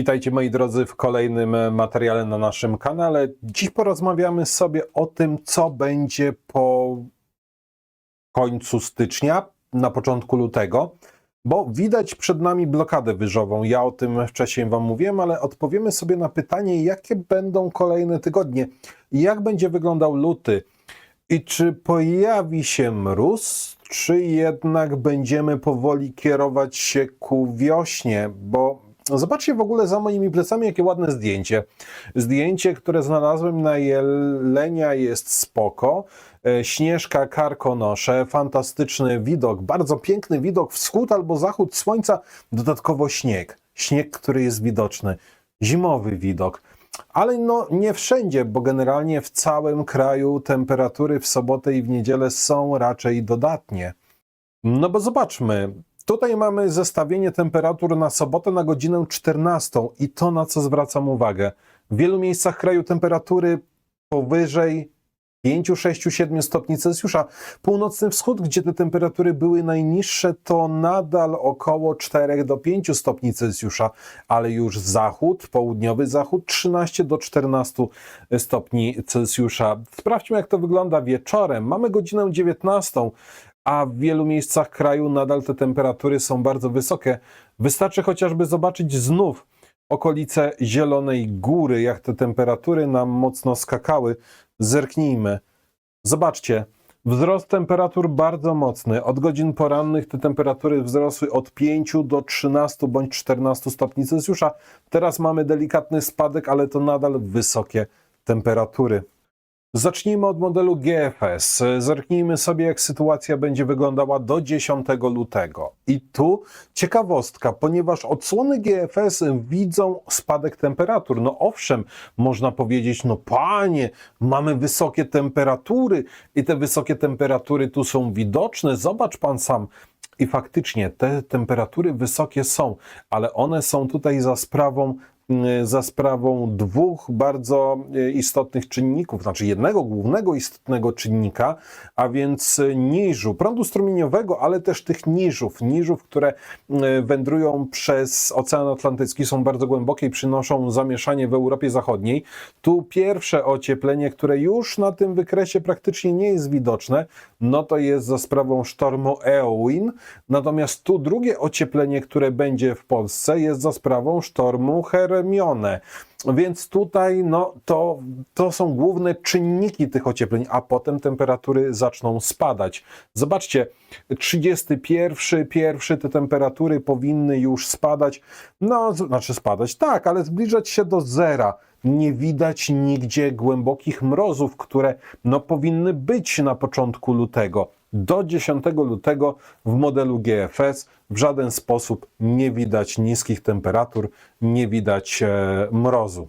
Witajcie moi drodzy w kolejnym e, materiale na naszym kanale. Dziś porozmawiamy sobie o tym, co będzie po końcu stycznia, na początku lutego, bo widać przed nami blokadę wyżową. Ja o tym wcześniej Wam mówiłem, ale odpowiemy sobie na pytanie, jakie będą kolejne tygodnie, jak będzie wyglądał luty i czy pojawi się mróz, czy jednak będziemy powoli kierować się ku wiośnie, bo Zobaczcie w ogóle za moimi plecami, jakie ładne zdjęcie. Zdjęcie, które znalazłem na Jelenia jest spoko. E, Śnieżka karkonosze, fantastyczny widok, bardzo piękny widok, wschód albo zachód słońca, dodatkowo śnieg. Śnieg, który jest widoczny. Zimowy widok. Ale no nie wszędzie, bo generalnie w całym kraju temperatury w sobotę i w niedzielę są raczej dodatnie. No bo zobaczmy, Tutaj mamy zestawienie temperatur na sobotę na godzinę 14 i to na co zwracam uwagę. W wielu miejscach kraju temperatury powyżej 5, 6, 7 stopni Celsjusza. Północny wschód, gdzie te temperatury były najniższe, to nadal około 4 do 5 stopni Celsjusza, ale już zachód, południowy zachód 13 do 14 stopni Celsjusza. Sprawdźmy, jak to wygląda wieczorem. Mamy godzinę 19 a w wielu miejscach kraju nadal te temperatury są bardzo wysokie. Wystarczy chociażby zobaczyć znów okolice Zielonej Góry, jak te temperatury nam mocno skakały. Zerknijmy. Zobaczcie, wzrost temperatur bardzo mocny. Od godzin porannych te temperatury wzrosły od 5 do 13 bądź 14 stopni Celsjusza. Teraz mamy delikatny spadek, ale to nadal wysokie temperatury. Zacznijmy od modelu GFS. Zerknijmy sobie, jak sytuacja będzie wyglądała do 10 lutego. I tu ciekawostka, ponieważ odsłony GFS widzą spadek temperatur. No owszem, można powiedzieć, no panie, mamy wysokie temperatury i te wysokie temperatury tu są widoczne. Zobacz pan sam. I faktycznie te temperatury wysokie są, ale one są tutaj za sprawą za sprawą dwóch bardzo e, istotnych czynników, znaczy jednego głównego istotnego czynnika, a więc niżu, prądu strumieniowego, ale też tych niżów, niżów, które wędrują przez Ocean Atlantycki, są bardzo głębokie i przynoszą zamieszanie w Europie Zachodniej. Tu pierwsze ocieplenie, które już na tym wykresie praktycznie nie jest widoczne, no to jest za sprawą sztormu Eowyn, natomiast tu drugie ocieplenie, które będzie w Polsce jest za sprawą sztormu Her Więc tutaj no, to, to są główne czynniki tych ociepleń, a potem temperatury zaczną spadać. Zobaczcie, 31, pierwszy te temperatury powinny już spadać, no znaczy spadać, tak, ale zbliżać się do zera nie widać nigdzie głębokich mrozów, które no, powinny być na początku lutego. Do 10 lutego w modelu GFS w żaden sposób nie widać niskich temperatur, nie widać e, mrozu.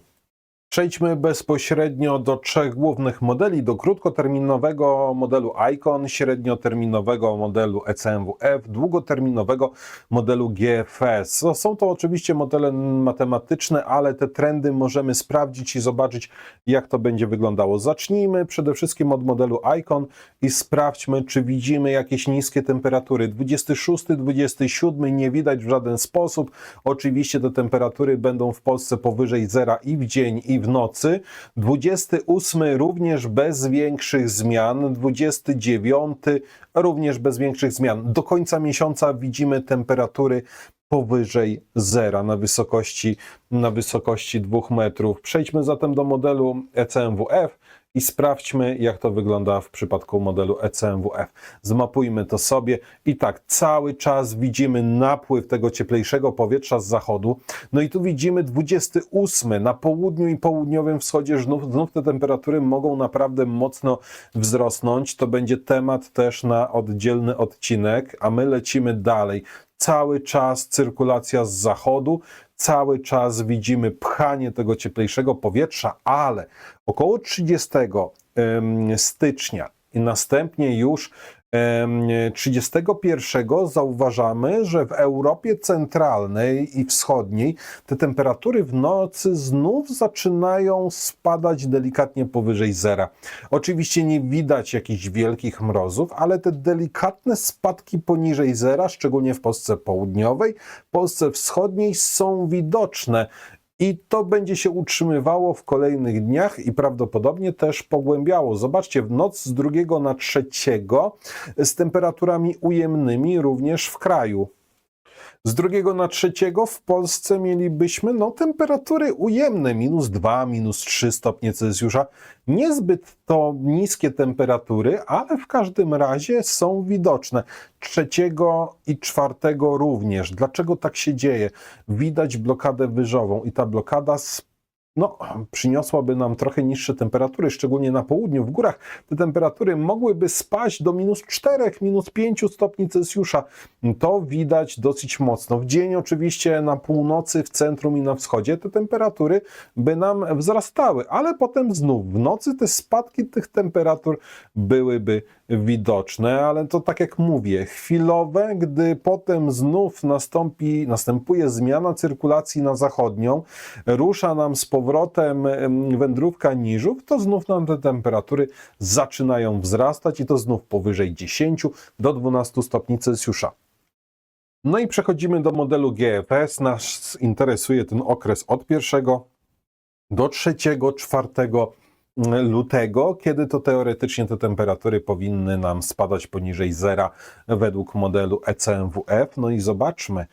Przejdźmy bezpośrednio do trzech głównych modeli, do krótkoterminowego modelu ICON, średnioterminowego modelu ECMWF, długoterminowego modelu GFS. No, są to oczywiście modele matematyczne, ale te trendy możemy sprawdzić i zobaczyć, jak to będzie wyglądało. Zacznijmy przede wszystkim od modelu ICON i sprawdźmy, czy widzimy jakieś niskie temperatury. 26, 27 nie widać w żaden sposób. Oczywiście te temperatury będą w Polsce powyżej zera i w dzień, i w nocy. 28 również bez większych zmian. 29 również bez większych zmian. Do końca miesiąca widzimy temperatury powyżej zera na wysokości, na wysokości 2 metrów. Przejdźmy zatem do modelu ECMWF i sprawdźmy, jak to wygląda w przypadku modelu ECMWF. Zmapujmy to sobie i tak, cały czas widzimy napływ tego cieplejszego powietrza z zachodu. No i tu widzimy 28 na południu i południowym wschodzie znów, znów te temperatury mogą naprawdę mocno wzrosnąć. To będzie temat też na oddzielny odcinek, a my lecimy dalej cały czas cyrkulacja z zachodu, cały czas widzimy pchanie tego cieplejszego powietrza, ale około 30 stycznia i następnie już 31 zauważamy, że w Europie centralnej i wschodniej te temperatury w nocy znów zaczynają spadać delikatnie powyżej zera. Oczywiście nie widać jakichś wielkich mrozów, ale te delikatne spadki poniżej zera, szczególnie w Polsce południowej, Polsce wschodniej są widoczne I to będzie się utrzymywało w kolejnych dniach i prawdopodobnie też pogłębiało. Zobaczcie, w noc z drugiego na trzeciego z temperaturami ujemnymi również w kraju. Z drugiego na trzeciego w Polsce mielibyśmy no, temperatury ujemne, minus 2, minus 3 stopnie Celsjusza. Niezbyt to niskie temperatury, ale w każdym razie są widoczne. Trzeciego i czwartego również. Dlaczego tak się dzieje? Widać blokadę wyżową i ta blokada z no, przyniosłaby nam trochę niższe temperatury, szczególnie na południu, w górach. Te temperatury mogłyby spaść do minus 4, minus 5 stopni Celsjusza. To widać dosyć mocno. W dzień oczywiście na północy, w centrum i na wschodzie te temperatury by nam wzrastały, ale potem znów w nocy te spadki tych temperatur byłyby widoczne, ale to tak jak mówię, chwilowe, gdy potem znów nastąpi, następuje zmiana cyrkulacji na zachodnią, rusza nam z powrotem em, wędrówka niżów, to znów nam te temperatury zaczynają wzrastać i to znów powyżej 10 do 12 stopni Celsjusza. No i przechodzimy do modelu GFS. Nas interesuje ten okres od 1 do 3, 4 lutego, kiedy to teoretycznie te temperatury powinny nam spadać poniżej zera według modelu ECMWF. No i zobaczmy,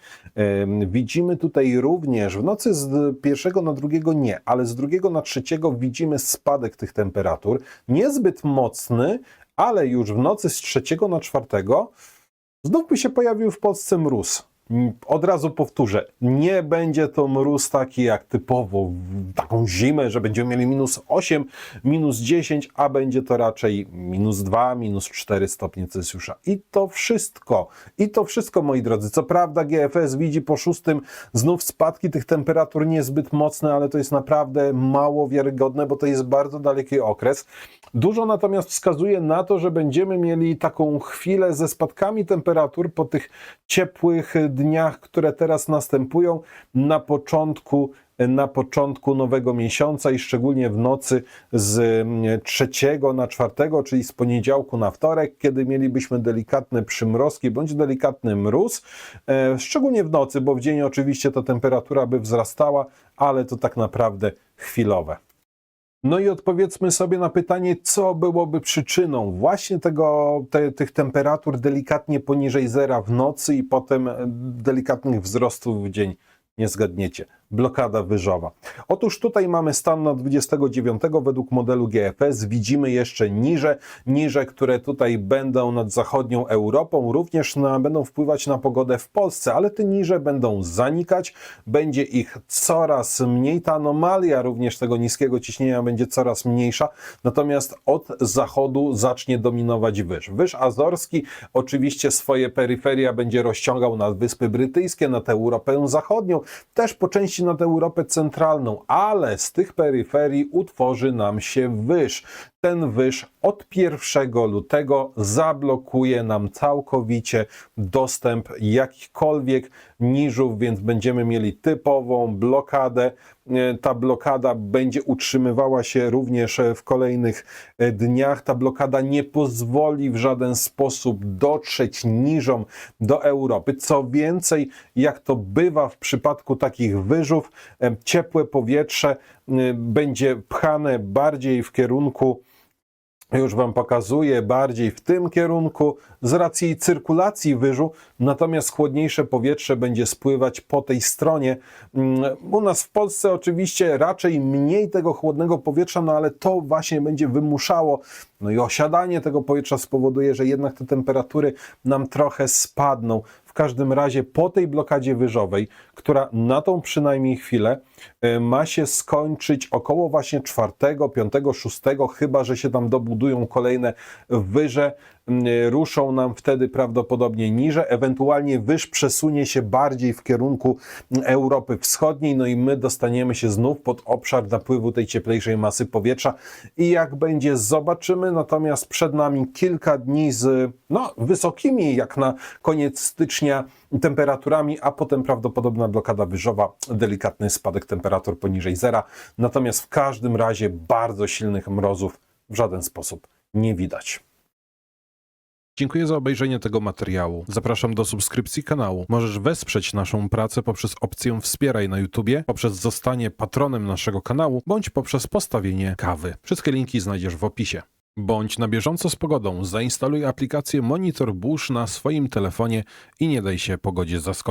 widzimy tutaj również w nocy z pierwszego na drugiego nie, ale z drugiego na trzeciego widzimy spadek tych temperatur, niezbyt mocny, ale już w nocy z trzeciego na czwartego znów by się pojawił w Polsce mróz. Od razu powtórzę, nie będzie to mróz taki jak typowo taką zimę, że będziemy mieli minus 8, minus 10, a będzie to raczej minus 2, minus 4 stopnie Celsjusza. I to wszystko, i to wszystko moi drodzy. Co prawda GFS widzi po szóstym znów spadki tych temperatur niezbyt mocne, ale to jest naprawdę mało wiarygodne, bo to jest bardzo daleki okres. Dużo natomiast wskazuje na to, że będziemy mieli taką chwilę ze spadkami temperatur po tych ciepłych dniach, które teraz następują na początku na początku nowego miesiąca i szczególnie w nocy z mm, trzeciego na czwartego, czyli z poniedziałku na wtorek, kiedy mielibyśmy delikatne przymrozki bądź delikatny mróz, e, szczególnie w nocy, bo w dzień oczywiście ta temperatura by wzrastała, ale to tak naprawdę chwilowe. No i odpowiedzmy sobie na pytanie, co byłoby przyczyną właśnie tego, te, tych temperatur delikatnie poniżej zera w nocy i potem e, delikatnych wzrostów w dzień. Nie zgadniecie. Blokada wyżowa. Otóż tutaj mamy stan na 29 według modelu GFS. Widzimy jeszcze niże, niże, które tutaj będą nad zachodnią Europą, również na, będą wpływać na pogodę w Polsce, ale te niże będą zanikać, będzie ich coraz mniej. Ta anomalia również tego niskiego ciśnienia będzie coraz mniejsza, natomiast od zachodu zacznie dominować wyż. Wyż azorski oczywiście swoje peryferia będzie rozciągał na Wyspy Brytyjskie, na tę Europę Zachodnią, też po części nad Europę Centralną, ale z tych peryferii utworzy nam się wyż. Ten wyż od 1 lutego zablokuje nam całkowicie dostęp jakichkolwiek niżów, więc będziemy mieli typową blokadę. E, Ta blokada będzie utrzymywała się również e, w kolejnych e, dniach. Ta blokada nie pozwoli w żaden sposób dotrzeć niżom do Europy. Co więcej, jak to bywa w przypadku takich wyżów, ciepłe powietrze będzie pchane bardziej w kierunku już Wam pokazuję bardziej w tym kierunku z racji cyrkulacji wyżu, natomiast chłodniejsze powietrze będzie spływać po tej stronie. Mm, U nas w Polsce oczywiście raczej mniej tego chłodnego powietrza, no ale to właśnie będzie wymuszało, no i osiadanie tego powietrza spowoduje, że jednak te temperatury nam trochę spadną. W każdym razie po tej blokadzie wyżowej, która na tą przynajmniej chwilę e, ma się skończyć około właśnie 4, 5, 6, chyba że się tam dobudują kolejne wyże, ruszą nam wtedy prawdopodobnie niżej, ewentualnie wyż przesunie się bardziej w kierunku Europy Wschodniej, no i my dostaniemy się znów pod obszar napływu tej cieplejszej masy powietrza. I jak będzie zobaczymy, natomiast przed nami kilka dni z no, wysokimi jak na koniec stycznia temperaturami, a potem prawdopodobna blokada wyżowa, delikatny spadek temperatur poniżej zera, natomiast w każdym razie bardzo silnych mrozów w żaden sposób nie widać. Dziękuję za obejrzenie tego materiału. Zapraszam do subskrypcji kanału. Możesz wesprzeć naszą pracę poprzez opcję Wspieraj na YouTubie, poprzez zostanie patronem naszego kanału, bądź poprzez postawienie kawy. Wszystkie linki znajdziesz w opisie. Bądź na bieżąco z pogodą. Zainstaluj aplikację Monitor Burz na swoim telefonie i nie daj się pogodzie zaskoczyć.